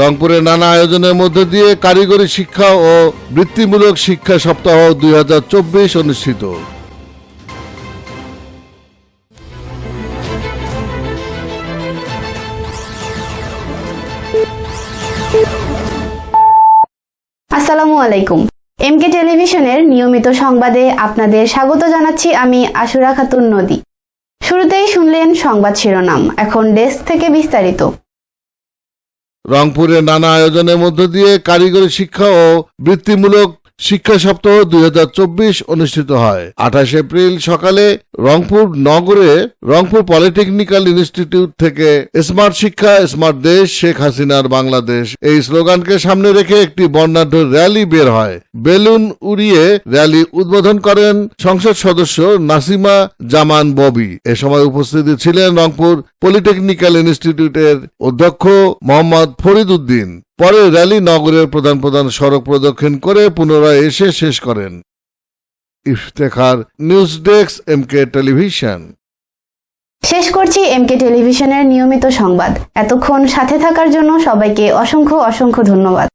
রংপুরে নানা আয়োজনের মধ্য দিয়ে কারিগরি শিক্ষা ও বৃত্তিমূলক শিক্ষা সপ্তাহ দুই হাজার চব্বিশ অনুষ্ঠিত। আসসালামু আলাইকুম। এমকে টেলিভিশনের নিয়মিত সংবাদে আপনাদের স্বাগত জানাচ্ছি আমি আশুরা খাতুন নদী। শুরুতেই শুনলেন সংবাদ শিরোনাম, এখন ডেস্ক থেকে বিস্তারিত। রংপুরে নানা আয়োজনের মধ্য দিয়ে কারিগরি শিক্ষা ও বৃত্তিমূলক শিক্ষা সপ্তাহ দুই হাজার চব্বিশ অনুষ্ঠিত হয়। আঠাশ এপ্রিল সকালে রংপুর নগরে, রংপুর পলিটেকনিক্যাল ইনস্টিটিউট থেকে স্মার্ট শিক্ষা, স্মার্ট দেশ, শেখ হাসিনার বাংলাদেশ। এই স্লোগানকে সামনে রেখে একটি বর্ণাঢ্য র্যালি বের হয়। বেলুন উড়িয়ে র্যালি উদ্বোধন করেন সংসদ সদস্য নাসিমা জামান ববি। এ সময় উপস্থিত ছিলেন রংপুর পলিটেকনিক্যাল ইনস্টিটিউটের অধ্যক্ষ মোহাম্মদ ফরিদ উদ্দিন পরে র্যালি নগরের প্রধান প্রধান সড়ক প্রদক্ষিণ করে পুনরায় এসে শেষ করেন। Iftekhar, news desk M K television. শেষ করছি এমকে টেলিভিশনের নিয়মিত সংবাদ। এতক্ষণ সাথে থাকার জন্য সবাইকে অসংখ্য অসংখ্য ধন্যবাদ।